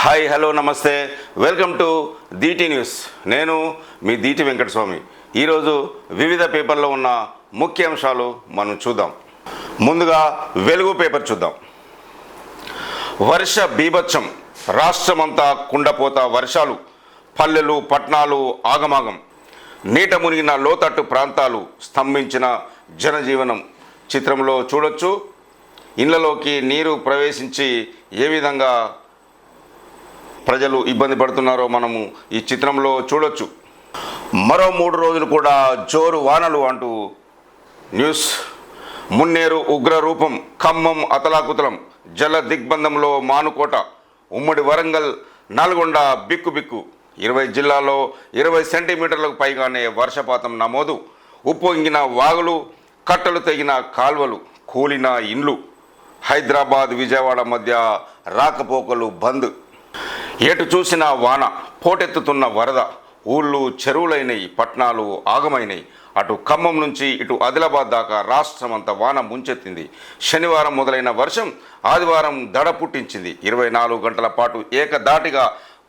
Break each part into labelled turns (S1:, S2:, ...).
S1: Hi hello నమస్తే. Welcome to DT news. నేను మీ దీటి వెంకటస్వామి. ఈరోజు వివిధ పేపర్లో ఉన్న ముఖ్య అంశాలు మనం చూద్దాం. ముందుగా వెలుగు పేపర్ చూద్దాం. వర్ష బీభత్సం. రాష్ట్రమంతా కుండపోత వర్షాలు. పల్లెలు పట్టణాలు ఆగమాగం. నీట మునిగిన లోతట్టు ప్రాంతాలు స్తంభించిన జనజీవనం. చిత్రంలో చూడొచ్చు. ఇళ్ళలోకి నీరు ప్రవేశించి ఏ విధంగా ప్రజలు ఇబ్బంది పడుతున్నారో మనము ఈ చిత్రంలో చూడొచ్చు. మరో మూడు రోజులు కూడా జోరు వానలు అంటూ న్యూస్. మున్నేరు ఉగ్ర రూపం ఖమ్మం అతలాకుతలం జల దిగ్బంధంలో మానుకోట ఉమ్మడి వరంగల్ నల్గొండ బిక్కు బిక్కు. ఇరవై జిల్లాలో ఇరవై సెంటీమీటర్లకు పైగానే వర్షపాతం నమోదు. ఉప్పొంగిన వాగులు కట్టలు తెగిన కాల్వలు కూలిన ఇండ్లు. హైదరాబాద్ విజయవాడ మధ్య రాకపోకలు బంద్. ఎటు చూసినా వాన పోటెత్తుతున్న వరద ఊళ్ళు చెరువులైనయి పట్నాలు ఆగమైనయి. అటు ఖమ్మం నుంచి ఇటు ఆదిలాబాద్ దాకా రాష్ట్రమంతా వాన ముంచెత్తింది. శనివారం మొదలైన వర్షం ఆదివారం దడ పుట్టించింది. ఇరవై నాలుగు గంటల పాటు ఏకదాటిగా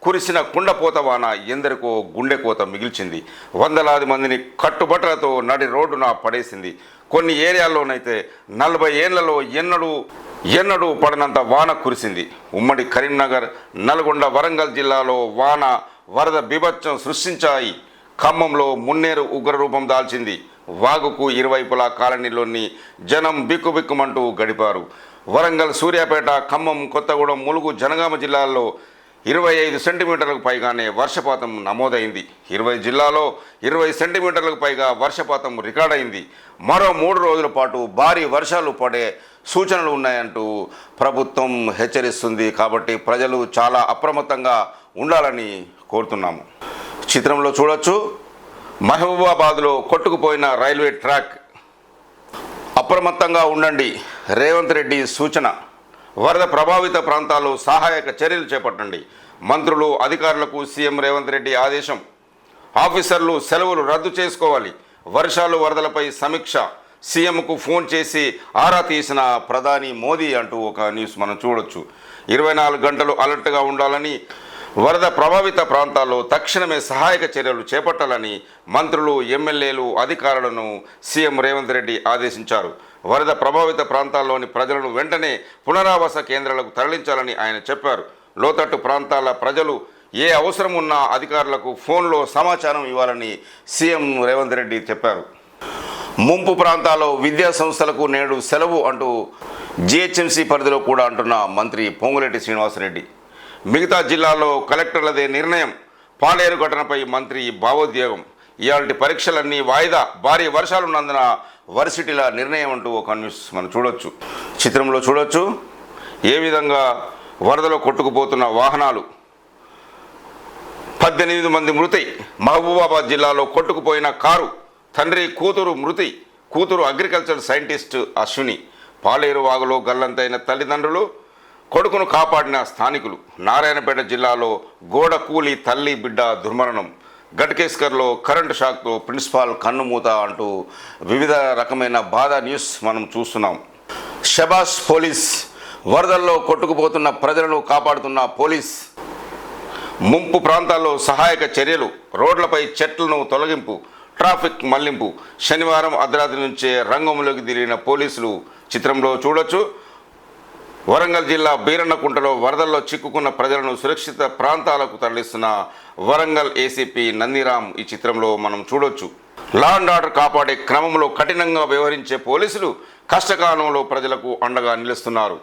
S1: కురిసిన కుండపోత వాన ఎందరికో గుండెకోత మిగిల్చింది. వందలాది మందిని కట్టుబట్టలతో నడి రోడ్డున పడేసింది. కొన్ని ఏరియాల్లోనైతే నలభై ఏళ్ళలో ఎన్నడూ ఎన్నడూ పడనంత వాన కురిసింది. ఉమ్మడి కరీంనగర్ నల్గొండ వరంగల్ జిల్లాలో వాన వరద బీభత్సం సృష్టించాయి. ఖమ్మంలో మున్నేరు ఉగ్రరూపం దాల్చింది. వాగుకు ఇరువైపులా కాలనీలోని జనం బిక్కుబిక్కుమంటూ గడిపారు. వరంగల్ సూర్యాపేట ఖమ్మం కొత్తగూడెం ములుగు జనగామ జిల్లాల్లో ఇరవై ఐదు సెంటీమీటర్లకు పైగానే వర్షపాతం నమోదైంది. ఇరవై జిల్లాలో ఇరవై సెంటీమీటర్లకు పైగా వర్షపాతం రికార్డైంది. మరో మూడు రోజుల పాటు భారీ వర్షాలు పడే సూచనలు ఉన్నాయంటూ ప్రభుత్వం హెచ్చరిస్తుంది కాబట్టి ప్రజలు చాలా అప్రమత్తంగా ఉండాలని కోరుతున్నాము. చిత్రంలో చూడొచ్చు మహబూబాబాద్లో కొట్టుకుపోయిన రైల్వే ట్రాక్. అప్రమత్తంగా ఉండండి రేవంత్ రెడ్డి సూచన. వరద ప్రభావిత ప్రాంతాల్లో సహాయక చర్యలు చేపట్టండి మంత్రులు అధికారులకు సీఎం రేవంత్ రెడ్డి ఆదేశం. ఆఫీసర్లు సెలవులు రద్దు చేసుకోవాలి వర్షాలు వరదలపై సమీక్ష. సీఎంకు ఫోన్ చేసి ఆరా తీసిన ప్రధాని మోదీ అంటూ ఒక న్యూస్ మనం చూడొచ్చు. ఇరవై నాలుగు గంటలు అలర్ట్గా ఉండాలని వరద ప్రభావిత ప్రాంతాల్లో తక్షణమే సహాయక చర్యలు చేపట్టాలని మంత్రులు ఎమ్మెల్యేలు అధికారులను సీఎం రేవంత్ రెడ్డి ఆదేశించారు. వరద ప్రభావిత ప్రాంతాల్లోని ప్రజలను వెంటనే పునరావాస కేంద్రాలకు తరలించాలని ఆయన చెప్పారు. లోతట్టు ప్రాంతాల ప్రజలు ఏ అవసరం ఉన్నా అధికారులకు ఫోన్లో సమాచారం ఇవ్వాలని సీఎం రేవంత్ రెడ్డి చెప్పారు. ముంపు ప్రాంతాల్లో విద్యా సంస్థలకు నేడు సెలవు అంటూ జిహెచ్ఎంసీ పరిధిలో కూడా అంటున్న మంత్రి పొంగులేటి శ్రీనివాసరెడ్డి. మిగతా జిల్లాల్లో కలెక్టర్లదే నిర్ణయం. పాలేరు ఘటనపై మంత్రి భావోద్వేగం. ఇలాంటి పరీక్షలన్నీ వాయిదా. భారీ వర్షాలున్నందున వర్సిటీల నిర్ణయం అంటూ ఒక న్యూస్ మనం చూడొచ్చు. చిత్రంలో చూడొచ్చు. ఏ విధంగా వరదలో కొట్టుకుపోతున్న వాహనాలు. పద్దెనిమిది మంది మృతి. మహబూబాబాద్ జిల్లాలో కొట్టుకుపోయిన కారు. తండ్రి కూతురు మృతి. కూతురు అగ్రికల్చర్ సైంటిస్ట్ అశ్విని. పాలేరు వాగులో గల్లంతైన తల్లిదండ్రులు కొడుకును కాపాడిన స్థానికులు. నారాయణపేట జిల్లాలో గోడ కూలి తల్లి బిడ్డ దుర్మరణం. గట్కేస్కర్లో కరెంటు షాక్తో ప్రిన్సిపాల్ కన్నుమూత అంటూ వివిధ రకమైన బాధ న్యూస్ మనం చూస్తున్నాం. షబాస్ పోలీస్. వరదల్లో కొట్టుకుపోతున్న ప్రజలను కాపాడుతున్న పోలీస్. ముంపు ప్రాంతాల్లో సహాయక చర్యలు. రోడ్లపై చెట్లను తొలగింపు. ట్రాఫిక్ మళ్ళింపు. శనివారం అర్ధరాత్రి నుంచే రంగంలోకి దిగిన పోలీసులు చిత్రంలో చూడొచ్చు. వరంగల్ జిల్లా బీరన్నకుంటలో వరదల్లో చిక్కుకున్న ప్రజలను సురక్షిత ప్రాంతాలకు తరలిస్తున్న వరంగల్ ఏసీపీ నందిరామ్ ఈ చిత్రంలో మనం చూడొచ్చు. లా అండ్ ఆర్డర్ కాపాడే క్రమంలో కఠినంగా వ్యవహరించే పోలీసులు కష్టకాలంలో ప్రజలకు అండగా నిలుస్తున్నారు.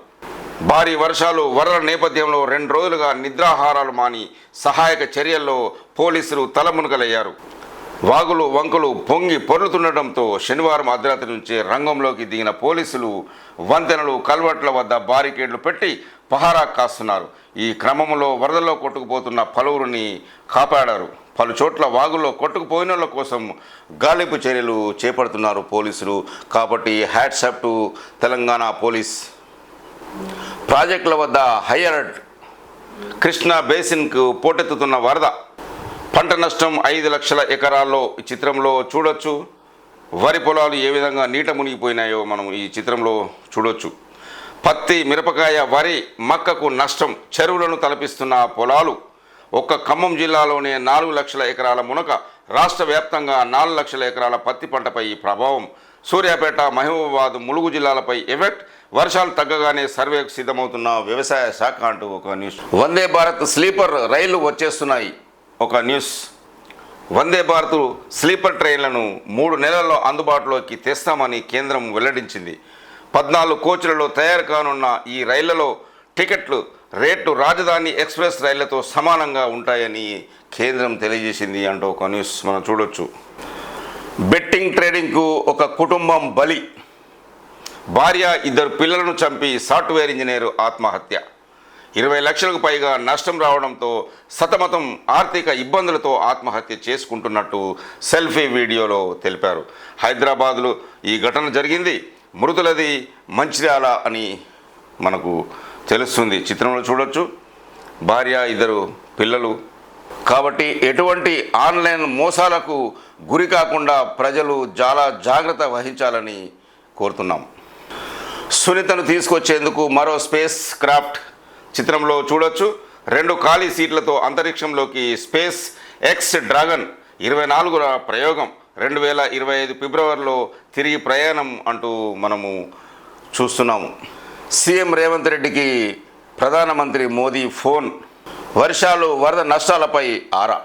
S1: భారీ వర్షాలు వరద నేపథ్యంలో రెండు రోజులుగా నిద్రాహారాలు మాని సహాయక చర్యల్లో పోలీసులు తలమునకలయ్యారు వాగులు వంకలు పొంగి పొర్లుతుండటంతో శనివారం అర్ధరాత్రి నుంచే రంగంలోకి దిగిన పోలీసులు వంతెనలు కల్వర్ట్ల వద్ద బారికేడ్లు పెట్టి పహారా కాస్తున్నారు. ఈ క్రమంలో వరదల్లో కొట్టుకుపోతున్న పలువురిని కాపాడారు. పలు చోట్ల వాగుల్లో కొట్టుకుపోయిన కోసం గాలింపు చర్యలు చేపడుతున్నారు పోలీసులు. కాబట్టి హ్యాట్సప్ టు తెలంగాణ పోలీస్. ప్రాజెక్టుల వద్ద హై అలర్ట్. కృష్ణా బేసిన్కు పోటెత్తుతున్న వరద. పంట నష్టం ఐదు లక్షల ఎకరాల్లో ఈ చిత్రంలో చూడొచ్చు. వరి పొలాలు ఏ విధంగా నీట మునిగిపోయినాయో మనం ఈ చిత్రంలో చూడొచ్చు. పత్తి మిరపకాయ వరి మక్కకు నష్టం చెరువులను తలపిస్తున్న పొలాలు ఒక్క ఖమ్మం జిల్లాలోనే నాలుగు లక్షల ఎకరాల మునక రాష్ట్ర వ్యాప్తంగా నాలుగు లక్షల ఎకరాల పత్తి పంటపై ప్రభావం. సూర్యాపేట మహబూబాబాద్ ములుగు జిల్లాలపై ఎఫెక్ట్ వర్షాలు తగ్గగానే సర్వేకు సిద్ధమవుతున్న వ్యవసాయ శాఖ అంటూ ఒక న్యూస్. వందే భారత్ స్లీపర్ రైళ్ళు వచ్చేస్తున్నాయి. ఒక న్యూస్. వందే భారత్ స్లీపర్ ట్రైన్లను మూడు నెలల్లో అందుబాటులోకి తెస్తామని కేంద్రం వెల్లడించింది. పద్నాలుగు కోచ్లలో తయారు కానున్న ఈ రైళ్ళలో టికెట్లు రేట్లు రాజధాని ఎక్స్ప్రెస్ రైళ్ళతో సమానంగా ఉంటాయని కేంద్రం తెలియజేసింది అంటూ ఒక న్యూస్ మనం చూడొచ్చు. బెట్టింగ్ ట్రేడింగ్కు ఒక కుటుంబం బలి. భార్య ఇద్దరు పిల్లలను చంపి సాఫ్ట్వేర్ ఇంజనీరు ఆత్మహత్య. ఇరవై లక్షలకు పైగా నష్టం రావడంతో సతమతం ఆర్థిక ఇబ్బందులతో ఆత్మహత్య చేసుకుంటున్నట్టు సెల్ఫీ వీడియోలో తెలిపారు. హైదరాబాద్లో ఈ ఘటన జరిగింది. మృతులది మంచిర్యాల అని మనకు తెలుస్తుంది. చిత్రంలో చూడొచ్చు. భార్య ఇద్దరు పిల్లలు. కాబట్టి ఎటువంటి ఆన్లైన్ మోసాలకు గురి కాకుండా ప్రజలు చాలా జాగ్రత్త వహించాలని కోరుతున్నాం. సునీతను తీసుకొచ్చేందుకు మరో స్పేస్ క్రాఫ్ట్ చిత్రంలో చూడొచ్చు. రెండు ఖాళీ సీట్లతో అంతరిక్షంలోకి స్పేస్ ఎక్స్ డ్రాగన్ ఇరవై నాలుగుల ప్రయోగం. రెండు వేల ఇరవై ఐదు ఫిబ్రవరిలో తిరిగి ప్రయాణం అంటూ మనము చూస్తున్నాము. సీఎం రేవంత్ రెడ్డికి ప్రధానమంత్రి మోదీ ఫోన్. వర్షాలు వరద నష్టాలపై ఆరా.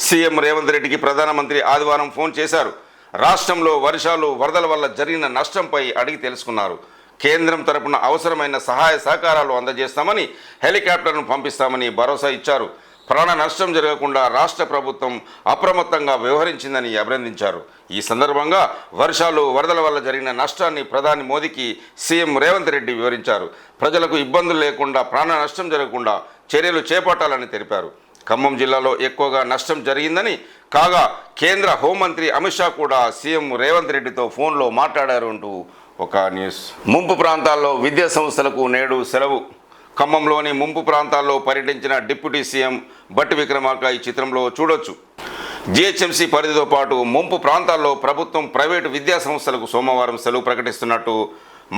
S1: సీఎం రేవంత్ రెడ్డికి ప్రధానమంత్రి ఆదివారం ఫోన్ చేశారు. రాష్ట్రంలో వర్షాలు వరదల వల్ల జరిగిన నష్టంపై అడిగి తెలుసుకున్నారు. కేంద్రం తరపున అవసరమైన సహాయ సహకారాలు అందజేస్తామని హెలికాప్టర్ను పంపిస్తామని భరోసా ఇచ్చారు. ప్రాణ నష్టం జరగకుండా రాష్ట్ర ప్రభుత్వం అప్రమత్తంగా వ్యవహరించిందని అభినందించారు. ఈ సందర్భంగా వర్షాలు వరదల వల్ల జరిగిన నష్టాన్ని ప్రధాని మోదీకి సీఎం రేవంత్ రెడ్డి వివరించారు. ప్రజలకు ఇబ్బందులు లేకుండా ప్రాణ నష్టం జరగకుండా చర్యలు చేపట్టాలని తెలిపారు. ఖమ్మం జిల్లాలో ఎక్కువగా నష్టం జరిగిందని కాగా కేంద్ర హోంమంత్రి అమిత్ షా కూడా సీఎం రేవంత్ రెడ్డితో ఫోన్లో మాట్లాడారు అంటూ ఒక న్యూస్. ముంపు ప్రాంతాల్లో విద్యా సంస్థలకు నేడు సెలవు. ఖమ్మంలోని ముంపు ప్రాంతాల్లో పర్యటించిన డిప్యూటీ సీఎం బట్టి విక్రమార్క ఈ చిత్రంలో చూడొచ్చు. జిహెచ్ఎంసీ పరిధితో పాటు ముంపు ప్రాంతాల్లో ప్రభుత్వం ప్రైవేటు విద్యా సంస్థలకు సోమవారం సెలవు ప్రకటిస్తున్నట్టు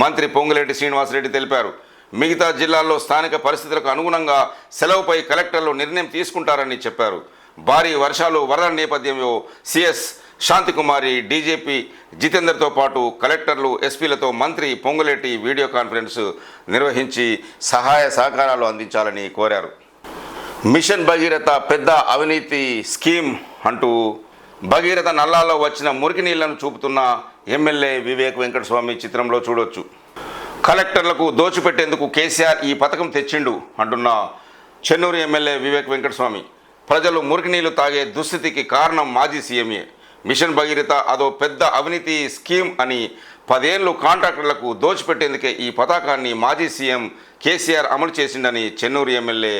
S1: మంత్రి పొంగులేటి శ్రీనివాసరెడ్డి తెలిపారు. మిగతా జిల్లాల్లో స్థానిక పరిస్థితులకు అనుగుణంగా సెలవుపై కలెక్టర్లు నిర్ణయం తీసుకుంటారని చెప్పారు. భారీ వర్షాలు వరద నేపథ్యంలో సిఎస్ శాంతికుమారి డీజీపీ జితేందర్తో పాటు కలెక్టర్లు ఎస్పీలతో మంత్రి పొంగులేటి వీడియో కాన్ఫరెన్స్ నిర్వహించి సహాయ సహకారాలు అందించాలని కోరారు. మిషన్ భగీరథ పెద్ద అవినీతి స్కీమ్ అంటూ భగీరథ నల్లాలో వచ్చిన మురికి నీళ్ళను చూపుతున్న ఎమ్మెల్యే వివేక్ వెంకటస్వామి చిత్రంలో చూడొచ్చు. కలెక్టర్లకు దోచిపెట్టేందుకు కేసీఆర్ ఈ పథకం తెచ్చిండు అంటున్న చెన్నూరు ఎమ్మెల్యే వివేక్ వెంకటస్వామి. ప్రజలు మురికి నీళ్ళు తాగే దుస్థితికి కారణం మాజీ సీఎంఏ. మిషన్ భగీరథ అదో పెద్ద అవినీతి స్కీమ్ అని పదేళ్ళు కాంట్రాక్టర్లకు దోచిపెట్టేందుకే ఈ పథకాన్ని మాజీ సీఎం కేసీఆర్ అమలు చేసిండని చెన్నూరు ఎమ్మెల్యే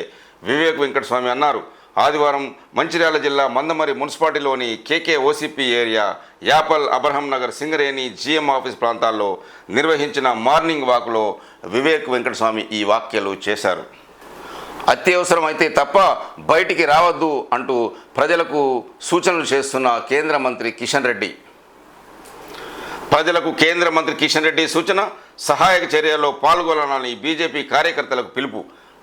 S1: వివేక్ వెంకటస్వామి అన్నారు. ఆదివారం మంచిర్యాల జిల్లా Mandamarri మున్సిపాలిటీలోని KK OCP area Yapal Abraham Nagar Singareni GM office ప్రాంతాల్లో నిర్వహించిన మార్నింగ్ వాక్లో వివేక్ వెంకటస్వామి ఈ వ్యాఖ్యలు చేశారు. అత్యవసరమైతే తప్ప బయటికి రావద్దు అంటూ ప్రజలకు సూచనలు చేస్తున్న కేంద్ర మంత్రి కిషన్ రెడ్డి. ప్రజలకు కేంద్ర మంత్రి కిషన్ రెడ్డి సూచన సహాయక చర్యల్లో పాల్గొనాలని బీజేపీ కార్యకర్తలకు పిలుపు.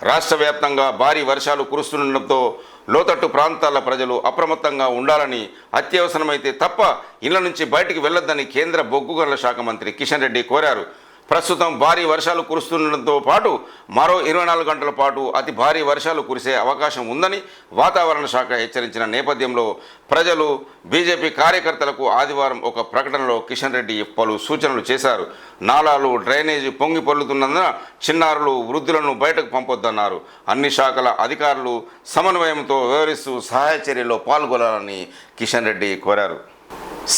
S1: రాష్ట్ర వ్యాప్తంగా భారీ వర్షాలు కురుస్తుండటంతో లోతట్టు ప్రాంతాల ప్రజలు అప్రమత్తంగా ఉండాలని అత్యవసరమైతే తప్ప ఇళ్ళ నుంచి బయటికి వెళ్ళొద్దని కేంద్ర బొగ్గు గనుల శాఖ మంత్రి కిషన్ రెడ్డి కోరారు. ప్రస్తుతం భారీ వర్షాలు కురుస్తుండటంతో పాటు మరో ఇరవై నాలుగు గంటల పాటు అతి భారీ వర్షాలు కురిసే అవకాశం ఉందని వాతావరణ శాఖ హెచ్చరించిన నేపథ్యంలో ప్రజలు బీజేపీ కార్యకర్తలకు ఆదివారం ఒక ప్రకటనలో కిషన్ రెడ్డి పలు సూచనలు చేశారు. నాలాలు డ్రైనేజీ పొంగి పొర్లుతున్నందున చిన్నారులు వృద్ధులను బయటకు పంపొద్దన్నారు. అన్ని శాఖల అధికారులు సమన్వయంతో వ్యవహరిస్తూ సహాయ చర్యల్లో పాల్గొనాలని కిషన్ రెడ్డి కోరారు.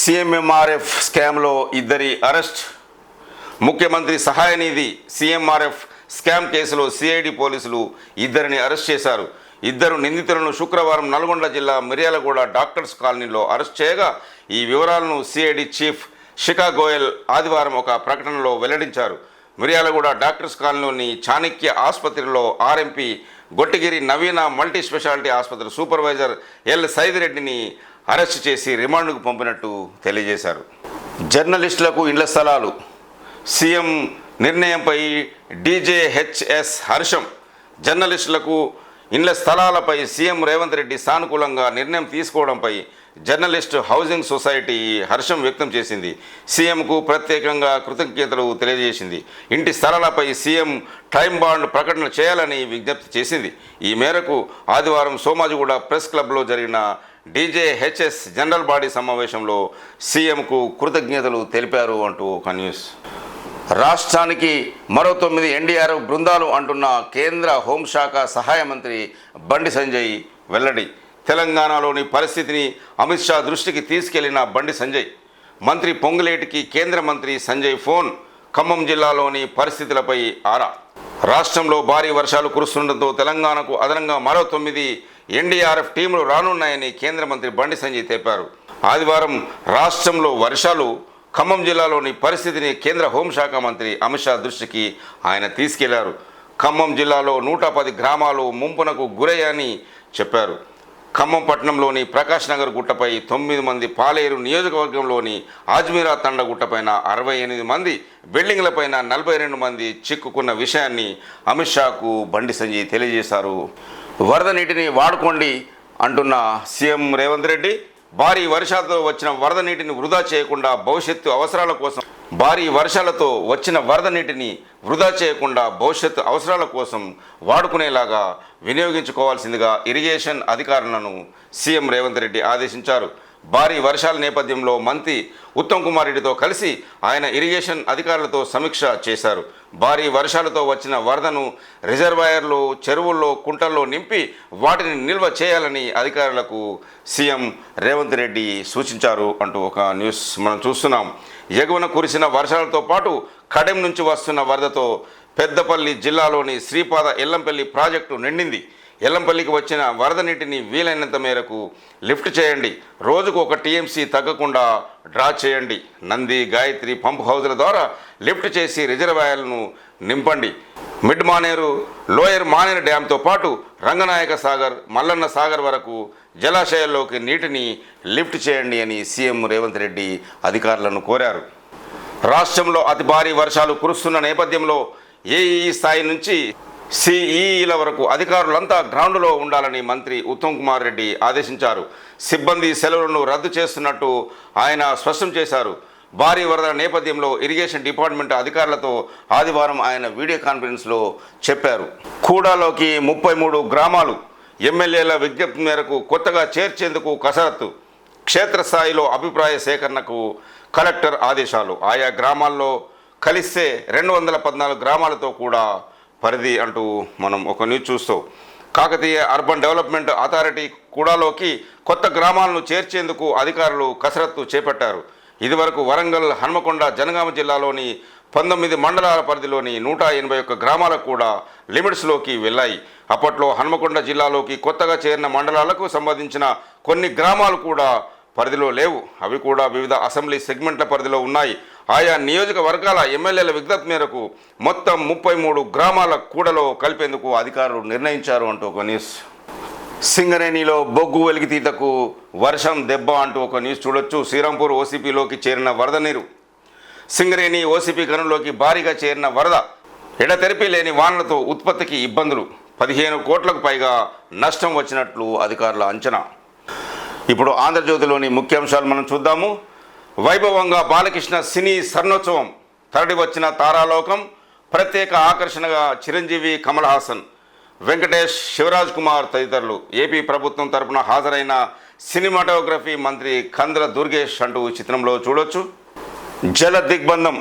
S1: సిఎంఎంఆర్ఎఫ్ స్కామ్లో ఇద్దరి అరెస్ట్ ముఖ్యమంత్రి సహాయ నిధి సీఎంఆర్ఎఫ్ స్కామ్ కేసులో సిఐడి పోలీసులు ఇద్దరిని అరెస్ట్ చేశారు. ఇద్దరు నిందితులను శుక్రవారం నల్గొండ జిల్లా మిర్యాలగూడ డాక్టర్స్ కాలనీలో అరెస్ట్ చేయగా ఈ వివరాలను సిఐడి చీఫ్ శిఖా గోయల్ ఆదివారం ఒక ప్రకటనలో వెల్లడించారు. మిర్యాలగూడ డాక్టర్స్ కాలనీలోని చాణక్య ఆసుపత్రిలో RMP Gottigiri Naveena multi speciality ఆసుపత్రి సూపర్వైజర్ ఎల్ సైదిరెడ్డిని అరెస్ట్ చేసి రిమాండ్కు పంపినట్టు తెలియజేశారు. జర్నలిస్టులకు ఇండ్ల స్థలాలు సీఎం నిర్ణయంపై డీజేహెచ్ఎస్ హర్షం. జర్నలిస్టులకు ఇండ్ల స్థలాలపై సీఎం రేవంత్ రెడ్డి సానుకూలంగా నిర్ణయం తీసుకోవడంపై జర్నలిస్ట్ హౌసింగ్ సొసైటీ హర్షం వ్యక్తం చేసింది. సీఎంకు ప్రత్యేకంగా కృతజ్ఞతలు తెలియజేసింది. ఇంటి స్థలాలపై సీఎం టైం బాండ్ ప్రకటన చేయాలని విజ్ఞప్తి చేసింది. ఈ మేరకు ఆదివారం సోమాజిగూడ ప్రెస్ క్లబ్లో జరిగిన డీజేహెచ్ఎస్ జనరల్ బాడీ సమావేశంలో సీఎంకు కృతజ్ఞతలు తెలిపారు అంటూ ఒక న్యూస్. రాష్ట్రానికి మరో తొమ్మిది ఎన్డీఆర్ఎఫ్ బృందాలు అంటున్న కేంద్ర హోంశాఖ సహాయ మంత్రి బండి సంజయ్ వెల్లడి. తెలంగాణలోని పరిస్థితిని అమిత్ షా దృష్టికి తీసుకెళ్ళిన బండి సంజయ్. మంత్రి పొంగులేటికి కేంద్ర మంత్రి సంజయ్ ఫోన్ ఖమ్మం జిల్లాలోని పరిస్థితులపై ఆరా. రాష్ట్రంలో భారీ వర్షాలు కురుస్తుండటంతో తెలంగాణకు అదనంగా మరో తొమ్మిది ఎన్డీఆర్ఎఫ్ టీంలు రానున్నాయని కేంద్ర మంత్రి బండి సంజయ్ తెలిపారు. ఆదివారం రాష్ట్రంలో వర్షాలు ఖమ్మం జిల్లాలోని పరిస్థితిని కేంద్ర హోంశాఖ మంత్రి అమిత్ షా దృష్టికి ఆయన తీసుకెళ్ళారు. ఖమ్మం జిల్లాలో నూట పది గ్రామాలు ముంపునకు గురయ్యని చెప్పారు. ఖమ్మం పట్టణంలోని ప్రకాష్ నగర్ గుట్టపై తొమ్మిది మంది పాలేరు నియోజకవర్గంలోని ఆజ్మీరా తండ గుట్టపైన అరవై ఎనిమిది మంది బిల్డింగ్లపైన నలభై రెండు మంది చిక్కుకున్న విషయాన్ని అమిత్ షాకు బండి సంజయ్ తెలియజేశారు. వరద నీటిని వాడుకోండి అంటున్న సీఎం రేవంత్ రెడ్డి భారీ వర్షాలతో వచ్చిన వరద నీటిని వృధా చేయకుండా భవిష్యత్తు అవసరాల కోసం భారీ వర్షాలతో వచ్చిన వరద నీటిని వృధా చేయకుండా భవిష్యత్తు అవసరాల కోసం వాడుకునేలాగా వినియోగించుకోవాల్సిందిగా ఇరిగేషన్ అధికారులను సీఎం రేవంత్ రెడ్డి ఆదేశించారు. భారీ వర్షాల నేపథ్యంలో మంత్రి ఉత్తమ్ కుమార్ రెడ్డితో కలిసి ఆయన ఇరిగేషన్ అధికారులతో సమీక్ష చేశారు. భారీ వర్షాలతో వచ్చిన వరదను రిజర్వాయర్లు చెరువుల్లో కుంటల్లో నింపి వాటిని నిల్వ చేయాలని అధికారులకు సీఎం రేవంత్ రెడ్డి సూచించారు అంటూ ఒక న్యూస్ మనం చూస్తున్నాం. ఎగువన కురిసిన వర్షాలతో పాటు కడెం నుంచి వస్తున్న వరదతో పెద్దపల్లి జిల్లాలోని శ్రీపాద ఎల్లంపల్లి ప్రాజెక్టు నిండింది. ఎల్లంపల్లికి వచ్చిన వరద నీటిని వీలైనంత మేరకు లిఫ్ట్ చేయండి. రోజుకు ఒక టీఎంసీ తగ్గకుండా డ్రా చేయండి. నంది గాయత్రి పంప్ హౌజ్ల ద్వారా లిఫ్ట్ చేసి రిజర్వాయర్లను నింపండి. మిడ్ మానేరు లోయర్ మానేరు డ్యాంతో పాటు రంగనాయక సాగర్ మల్లన్న సాగర్ వరకు జలాశయాల్లోకి నీటిని లిఫ్ట్ చేయండి అని సీఎం రేవంత్ రెడ్డి అధికారులను కోరారు. రాష్ట్రంలో అతి భారీ వర్షాలు కురుస్తున్న నేపథ్యంలో ఏఈ స్థాయి నుంచి సిఈల వరకు అధికారులంతా గ్రౌండ్లో ఉండాలని మంత్రి ఉత్తమ్ కుమార్ రెడ్డి ఆదేశించారు. సిబ్బంది సెలవులను రద్దు చేస్తున్నట్టు ఆయన స్పష్టం చేశారు. భారీ వరద నేపథ్యంలో ఇరిగేషన్ డిపార్ట్మెంట్ అధికారులతో ఆదివారం ఆయన వీడియో కాన్ఫరెన్స్లో చెప్పారు. కూడాలోకి ముప్పై మూడు గ్రామాలు ఎమ్మెల్యేల విజ్ఞప్తి మేరకు కొత్తగా చేర్చేందుకు కసరత్తు క్షేత్రస్థాయిలో అభిప్రాయ సేకరణకు కలెక్టర్ ఆదేశాలు. ఆయా గ్రామాల్లో కలిస్తే రెండు వందల పద్నాలుగు గ్రామాలతో కూడా పరిధి అంటూ మనం ఒక న్యూస్ చూస్తాం కాకతీయ అర్బన్ డెవలప్మెంట్ అథారిటీ కూడాలోకి కొత్త గ్రామాలను చేర్చేందుకు అధికారులు కసరత్తు చేపట్టారు. ఇదివరకు వరంగల్ హన్మకొండ జనగామ జిల్లాలోని పంతొమ్మిది మండలాల పరిధిలోని నూట ఎనభై ఒక్క గ్రామాలకు కూడా లిమిట్స్లోకి వెళ్ళాయి. అప్పట్లో హన్మకొండ జిల్లాలోకి కొత్తగా చేరిన మండలాలకు సంబంధించిన కొన్ని గ్రామాలు కూడా పరిధిలో లేవు. అవి కూడా వివిధ అసెంబ్లీ సెగ్మెంట్ల పరిధిలో ఉన్నాయి. ఆయా నియోజకవర్గాల ఎమ్మెల్యేల విజ్ఞప్తి మేరకు మొత్తం ముప్పై మూడు గ్రామాల కూడలో కలిపేందుకు అధికారులు నిర్ణయించారు అంటూ ఒక న్యూస్. సింగరేణిలో బొగ్గు వెలికితీతకు వర్షం దెబ్బ అంటూ ఒక న్యూస్ చూడొచ్చు. శ్రీరాంపూర్ ఓసీపీలోకి చేరిన వరద నీరు. సింగరేణి ఓసీపీ గనుల్లోకి భారీగా చేరిన వరద ఎడతెరిపి లేని వానలతో ఉత్పత్తికి ఇబ్బందులు. పదిహేను కోట్లకు పైగా నష్టం వచ్చినట్లు అధికారుల అంచనా. ఇప్పుడు ఆంధ్రజ్యోతిలోని ముఖ్యాంశాలు మనం చూద్దాము. వైభవంగా బాలకృష్ణ సినీ స్వర్ణోత్సవం తరలి వచ్చిన తారాలోకం ప్రత్యేక ఆకర్షణగా చిరంజీవి కమల్ హాసన్ వెంకటేష్ శివరాజ్ కుమార్ తదితరులు ఏపీ ప్రభుత్వం తరపున హాజరైన సినిమాటోగ్రఫీ మంత్రి కంద్ర దుర్గేష్ అంటూ చిత్రంలో చూడొచ్చు. జల దిగ్బంధం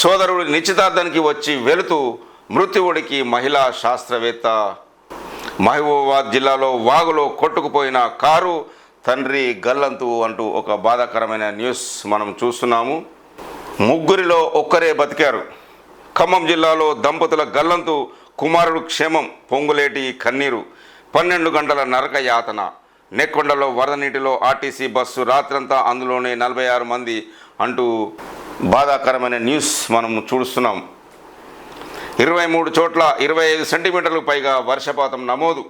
S1: సోదరుడు నిశ్చితార్థానికి వచ్చి వెళుతూ మృత్యువుడికి మహిళా శాస్త్రవేత్త. మహబూబాబాద్ జిల్లాలో వాగులో కొట్టుకుపోయిన కారు తండ్రి గల్లంతు అంటూ ఒక బాధాకరమైన న్యూస్ మనం చూస్తున్నాము. ముగ్గురిలో ఒక్కరే బతికారు. ఖమ్మం జిల్లాలో దంపతుల గల్లంతు కుమారుడు క్షేమం పొంగులేటి కన్నీరు. పన్నెండు గంటల నరక యాతన. నెక్కొండలో వరద నీటిలో ఆర్టీసీ బస్సు రాత్రంతా అందులోనే నలభై ఆరు మంది అంటూ బాధాకరమైన న్యూస్ మనం చూస్తున్నాం ఇరవై మూడు చోట్ల ఇరవై ఐదు సెంటీమీటర్లకు పైగా వర్షపాతం నమోదు.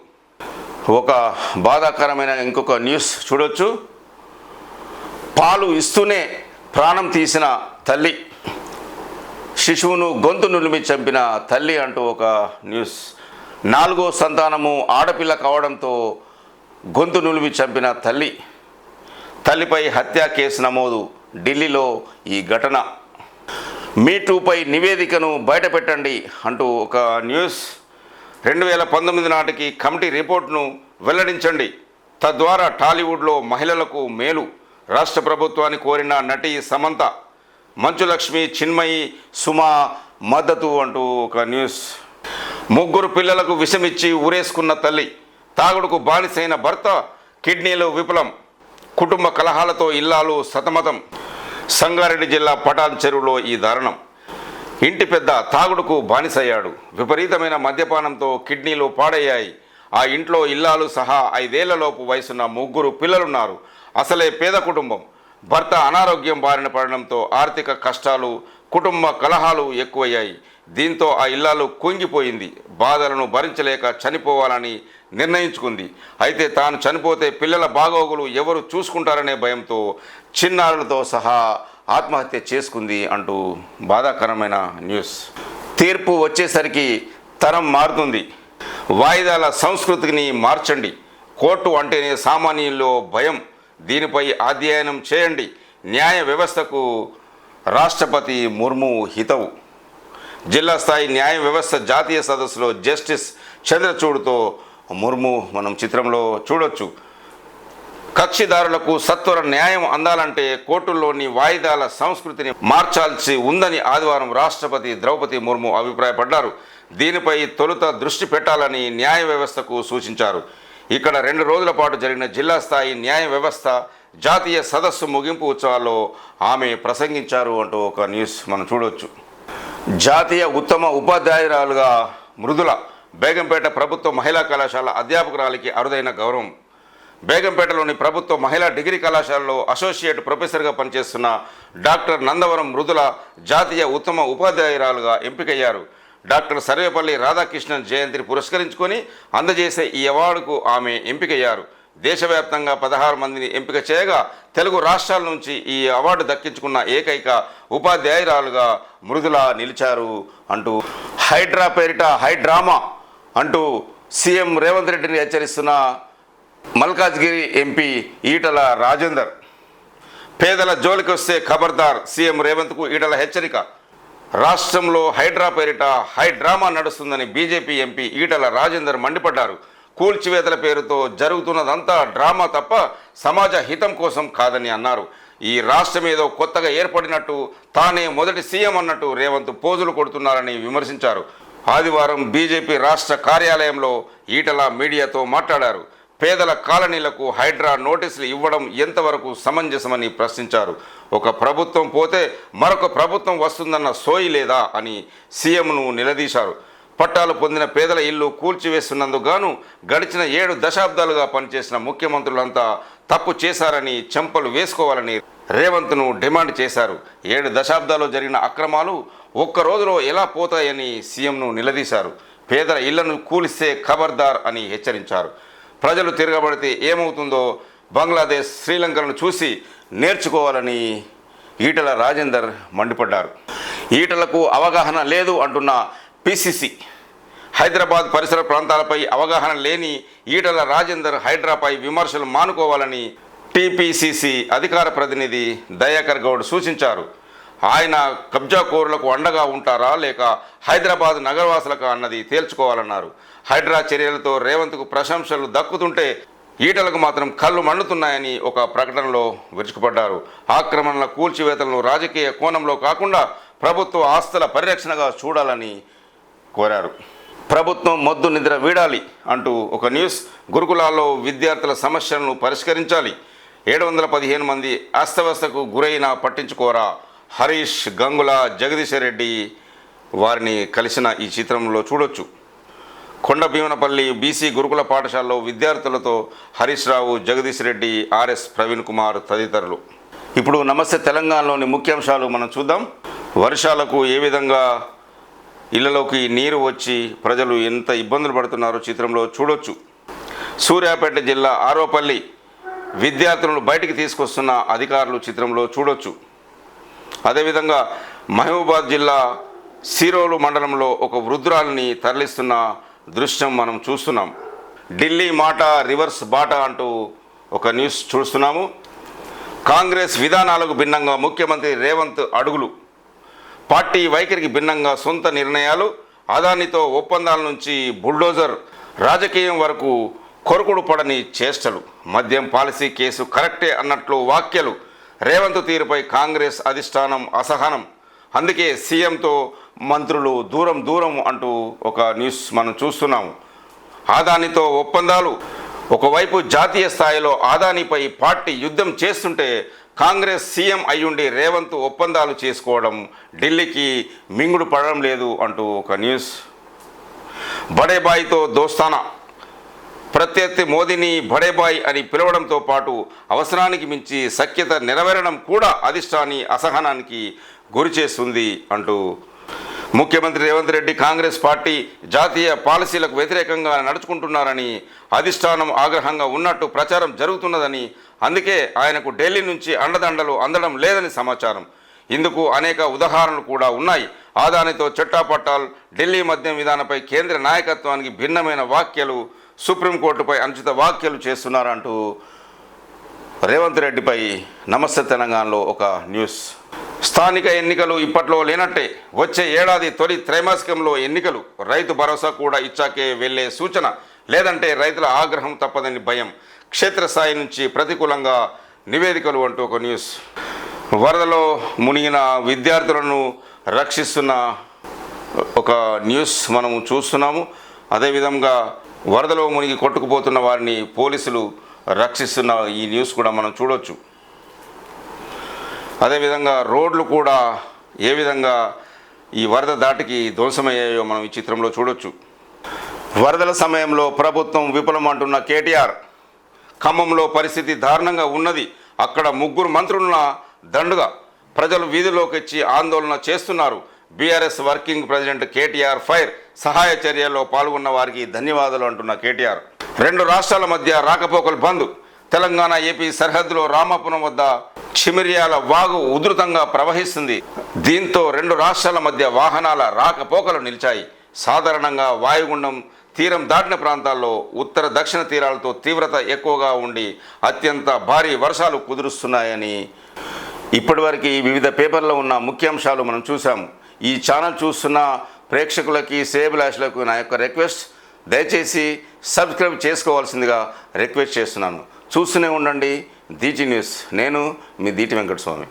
S1: ఒక బాధాకరమైన ఇంకొక న్యూస్ చూడొచ్చు. పాలు ఇస్తూనే ప్రాణం తీసిన తల్లి. శిశువును గొంతు నులిమి చంపిన తల్లి అంటూ ఒక న్యూస్. నాలుగో సంతానము ఆడపిల్ల కావడంతో గొంతు నులిమి చంపిన తల్లి. తల్లిపై హత్యా కేసు నమోదు ఢిల్లీలో ఈ ఘటన. మీటూపై నివేదికను బయటపెట్టండి అంటూ ఒక న్యూస్. రెండు వేల పంతొమ్మిది నాటికి కమిటీ రిపోర్ట్ను వెల్లడించండి. తద్వారా టాలీవుడ్లో మహిళలకు మేలు. రాష్ట్ర ప్రభుత్వాన్ని కోరిన నటి సమంత మంచులక్ష్మి చిన్మయి సుమ మద్దతు అంటూ ఒక న్యూస్. ముగ్గురు పిల్లలకు విషమిచ్చి ఊరేసుకున్న తల్లి తాగుడుకు బానిసైన భర్త కిడ్నీలు విఫలం. కుటుంబ కలహాలతో ఇల్లాలు సతమతం. సంగారెడ్డి జిల్లా పటాన్ చెరువులో ఈ దారుణం. ఇంటి పెద్ద తాగుడుకు బానిసయ్యాడు. విపరీతమైన మద్యపానంతో కిడ్నీలు పాడయ్యాయి. ఆ ఇంట్లో ఇల్లాలు సహా ఐదేళ్ళలోపు వయసున్న ముగ్గురు పిల్లలున్నారు. అసలే పేద కుటుంబం. భర్త అనారోగ్యం బారిన పడడంతో ఆర్థిక కష్టాలు కుటుంబ కలహాలు ఎక్కువయ్యాయి. దీంతో ఆ ఇల్లాలు కుంగిపోయింది. బాధలను భరించలేక చనిపోవాలని నిర్ణయించుకుంది. అయితే తాను చనిపోతే పిల్లల బాగోగులు ఎవరు చూసుకుంటారనే భయంతో చిన్నారులతో సహా ఆత్మహత్య చేసుకుంది అంటూ బాధాకరమైన న్యూస్. తీర్పు వచ్చేసరికి తరం మారుతుంది. వాయిదాల సంస్కృతిని మార్చండి. కోర్టు అంటేనే సామాన్యుల్లో భయం. దీనిపై అధ్యయనం చేయండి. న్యాయ వ్యవస్థకు రాష్ట్రపతి ముర్ము హితవు. జిల్లా స్థాయి న్యాయ వ్యవస్థ జాతీయ సదస్సులో జస్టిస్ చంద్రచూడ్తో ముర్ము మనం చిత్రంలో చూడొచ్చు. కక్షిదారులకు సత్వర న్యాయం అందాలంటే కోర్టుల్లోని వాయిదాల సంస్కృతిని మార్చాల్సి ఉందని ఆదివారం రాష్ట్రపతి ద్రౌపది ముర్ము అభిప్రాయపడ్డారు. దీనిపై తొలుత దృష్టి పెట్టాలని న్యాయ వ్యవస్థకు సూచించారు. ఇక్కడ రెండు రోజుల పాటు జరిగిన జిల్లా స్థాయి న్యాయ వ్యవస్థ జాతీయ సదస్సు ముగింపు ఉత్సవాల్లో ఆమె ప్రసంగించారు అంటూ ఒక న్యూస్ మనం చూడవచ్చు జాతీయ ఉత్తమ ఉపాధ్యాయురాలుగా మృదుల బేగంపేట ప్రభుత్వ మహిళా కళాశాల అధ్యాపకురాలికి అరుదైన గౌరవం. బేగంపేటలోని ప్రభుత్వ మహిళా డిగ్రీ కళాశాలలో అసోసియేట్ ప్రొఫెసర్గా పనిచేస్తున్న డాక్టర్ నందవరం మృదుల జాతీయ ఉత్తమ ఉపాధ్యాయురాలుగా ఎంపికయ్యారు. డాక్టర్ సర్వేపల్లి రాధాకృష్ణన్ జయంతిని పురస్కరించుకొని అందజేసే ఈ అవార్డుకు ఆమె ఎంపికయ్యారు. దేశవ్యాప్తంగా పదహారు మందిని ఎంపిక చేయగా తెలుగు రాష్ట్రాల నుంచి ఈ అవార్డు దక్కించుకున్న ఏకైక ఉపాధ్యాయురాలుగా మృదుల నిలిచారు అంటూ హైడ్రా పేరిట హైడ్రామా అంటూ సీఎం రేవంత్ రెడ్డిని హెచ్చరిస్తున్న మల్కాజ్గిరి ఎంపీ ఈటల రాజేందర్. పేదల జోలికి వస్తే ఖబర్దార్ సీఎం రేవంత్కు ఈటల హెచ్చరిక. రాష్ట్రంలో హైడ్రా పేరిట హైడ్రామా నడుస్తుందని బీజేపీ ఎంపీ ఈటల రాజేందర్ మండిపడ్డారు. కూల్చివేతల పేరుతో జరుగుతున్నదంతా డ్రామా తప్ప సమాజ హితం కోసం కాదని అన్నారు. ఈ రాష్ట్రం ఏదో కొత్తగా ఏర్పడినట్టు తానే మొదటి సీఎం అన్నట్టు రేవంత్ పోజులు కొడుతున్నారని విమర్శించారు. ఆదివారం బీజేపీ రాష్ట్ర కార్యాలయంలో ఈటల మీడియాతో మాట్లాడారు. పేదల కాలనీలకు హైడ్రా నోటీసులు ఇవ్వడం ఎంతవరకు సమంజసమని ప్రశ్నించారు. ఒక ప్రభుత్వం పోతే మరొక ప్రభుత్వం వస్తుందన్న సోయి లేదా అని సీఎంను నిలదీశారు. పట్టాలు పొందిన పేదల ఇల్లు కూల్చివేస్తున్నందుకు గడిచిన ఏడు దశాబ్దాలుగా పనిచేసిన ముఖ్యమంత్రులంతా తప్పు చేశారని చెంపలు వేసుకోవాలని రేవంత్ను డిమాండ్ చేశారు. ఏడు దశాబ్దాలు జరిగిన అక్రమాలు ఒక్క రోజులో ఎలా పోతాయని సీఎంను నిలదీశారు. పేదల ఇళ్ళను కూలిస్తే ఖబర్దార్ అని హెచ్చరించారు. ప్రజలు తిరగబడితే ఏమవుతుందో బంగ్లాదేశ్ శ్రీలంకను చూసి నేర్చుకోవాలని ఈటల రాజేందర్ మండిపడ్డారు. ఈటలకు అవగాహన లేదు అంటున్న పిసిసి. హైదరాబాద్ పరిసర ప్రాంతాలపై అవగాహన లేని ఈటల రాజేందర్ హైడ్రాపై విమర్శలు మానుకోవాలని టీపీసీసీ అధికార ప్రతినిధి దయాకర్ గౌడ్ సూచించారు. ఆయన కబ్జాకోరులకు అండగా ఉంటారా లేక హైదరాబాద్ నగరవాసులకు అన్నది తేల్చుకోవాలన్నారు. హైడ్రా చర్యలతో రేవంత్కు ప్రశంసలు దక్కుతుంటే ఈటలకు మాత్రం కళ్ళు మండుతున్నాయని ఒక ప్రకటనలో విరుచుకుపడ్డారు. ఆక్రమణల కూల్చివేతలను రాజకీయ కోణంలో కాకుండా ప్రభుత్వ ఆస్తుల పరిరక్షణగా చూడాలని కోరారు. ప్రభుత్వం మొద్దు నిద్ర వీడాలి అంటూ ఒక న్యూస్ గురుకులాల్లో విద్యార్థుల సమస్యలను పరిష్కరించాలి. ఏడు వందల పదిహేను మంది అస్తవ్యస్తకు గురైన పట్టించుకోరా? హరీష్ గంగుల జగదీశ్వర్ రెడ్డి వారిని కలిసిన ఈ చిత్రంలో చూడొచ్చు. కొండ భీమనపల్లి బీసీ గురుకుల పాఠశాలలో విద్యార్థులతో హరీష్ రావు జగదీష్ రెడ్డి ఆర్ఎస్ ప్రవీణ్ కుమార్ తదితరులు. ఇప్పుడు నమస్తే తెలంగాణలోని ముఖ్యాంశాలు మనం చూద్దాం. వర్షాలకు ఏ విధంగా ఇళ్ళలోకి నీరు వచ్చి ప్రజలు ఎంత ఇబ్బందులు పడుతున్నారో చిత్రంలో చూడొచ్చు. సూర్యాపేట జిల్లా ఆరోపల్లి విద్యార్థులను బయటికి తీసుకొస్తున్న అధికారులు చిత్రంలో చూడొచ్చు. అదేవిధంగా మహబూబాద్ జిల్లా సిరోలు మండలంలో ఒక వృద్ధురాలిని తరలిస్తున్న దృశ్యం మనం చూస్తున్నాం. ఢిల్లీ మాట రివర్స్ బాట అంటూ ఒక న్యూస్ చూస్తున్నాము. కాంగ్రెస్ విధానాలకు భిన్నంగా ముఖ్యమంత్రి రేవంత్ అడుగులు. పార్టీ వైఖరికి భిన్నంగా సొంత నిర్ణయాలు అదానితో ఒప్పందాల నుంచి బుల్డోజర్ రాజకీయం వరకు కొరకుడు పడని చేష్టలు. మద్యం పాలసీ కేసు కరెక్టే అన్నట్లు వాక్యలు రేవంత్ తీరుపై కాంగ్రెస్ అధిష్టానం అసహనం. అందుకే సీఎంతో మంత్రులు దూరం దూరం అంటూ ఒక న్యూస్ మనం చూస్తున్నాము. ఆదానితో ఒప్పందాలు. ఒకవైపు జాతీయ స్థాయిలో ఆదానిపై పార్టీ యుద్ధం చేస్తుంటే కాంగ్రెస్ సీఎం అయ్యుండి రేవంత్ ఒప్పందాలు చేసుకోవడం ఢిల్లీకి మింగుడు పడడం లేదు అంటూ ఒక న్యూస్. బడేబాయితో దోస్తానా? ప్రత్యర్థి మోదీని బడేబాయ్ అని పిలవడంతో పాటు అవసరానికి మించి సఖ్యత నెరవేరడం కూడా అధిష్టాని అసహనానికి గురిచేస్తుంది అంటూ ముఖ్యమంత్రి రేవంత్ రెడ్డి కాంగ్రెస్ పార్టీ జాతీయ పాలసీలకు వ్యతిరేకంగా నడుచుకుంటున్నారని అధిష్టానం ఆగ్రహంగా ఉన్నట్టు ప్రచారం జరుగుతున్నదని అందుకే ఆయనకు ఢిల్లీ నుంచి అండదండలు అందడం లేదని సమాచారం. ఇందుకు అనేక ఉదాహరణలు కూడా ఉన్నాయి. ఆదానితో చట్టాపట్టాల్ ఢిల్లీ మద్యం విధానంపై కేంద్ర నాయకత్వానికి భిన్నమైన వ్యాఖ్యలు సుప్రీంకోర్టుపై అనుచిత వ్యాఖ్యలు చేస్తున్నారంటూ రేవంత్ రెడ్డిపై నమస్తే తెలంగాణలో ఒక న్యూస్. స్థానిక ఎన్నికలు ఇప్పట్లో లేనట్టే వచ్చే ఏడాది తొలి త్రైమాసికంలో ఎన్నికలు. రైతు భరోసా కూడా ఇచ్చాకే వెళ్ళే సూచన లేదంటే రైతుల ఆగ్రహం తప్పదని భయం. క్షేత్రస్థాయి నుంచి ప్రతికూలంగా నివేదికలు అంటూ ఒక న్యూస్. వరదలో మునిగిన విద్యార్థులను రక్షిస్తున్న ఒక న్యూస్ మనము చూస్తున్నాము. అదేవిధంగా వరదలో మునిగి కొట్టుకుపోతున్న వారిని పోలీసులు రక్షిస్తున్న ఈ న్యూస్ కూడా మనం చూడొచ్చు. అదేవిధంగా రోడ్లు కూడా ఏ విధంగా ఈ వరద దాటికి ధ్వంసమయ్యాయో మనం ఈ చిత్రంలో చూడొచ్చు. వరదల సమయంలో ప్రభుత్వం విఫలం అంటున్న కేటీఆర్. ఖమ్మంలో పరిస్థితి దారుణంగా ఉన్నది. అక్కడ ముగ్గురు మంత్రులున్న దండుగా ప్రజలు వీధిలోకి వచ్చి ఆందోళన చేస్తున్నారు. BRS working president KTR fire సహాయ చర్యల్లో పాల్గొన్న వారికి ధన్యవాదాలు అంటున్న కేటీఆర్. రెండు రాష్ట్రాల మధ్య రాకపోకలు బంద్. తెలంగాణ ఏపీ సరిహద్దులో రామాపురం వద్ద చిమిరియాల వాగు ఉధృతంగా ప్రవహిస్తుంది. దీంతో రెండు రాష్ట్రాల మధ్య వాహనాల రాకపోకలు నిలిచాయి. సాధారణంగా వాయుగుండం తీరం దాటిన ప్రాంతాల్లో ఉత్తర దక్షిణ తీరాలతో తీవ్రత ఎక్కువగా ఉండి అత్యంత భారీ వర్షాలు కుదురుస్తున్నాయని ఇప్పటివరకు వివిధ పేపర్లో ఉన్న ముఖ్యాంశాలు మనం చూసాము ఈ ఛానల్ చూస్తున్న ప్రేక్షకులకి సేబులాషులకు నా యొక్క రిక్వెస్ట్ దయచేసి సబ్స్క్రైబ్ చేసుకోవాల్సిందిగా రిక్వెస్ట్ చేస్తున్నాను. చూస్తూనే ఉండండి దీటి న్యూస్ నేను మీ దీటి వెంకటస్వామి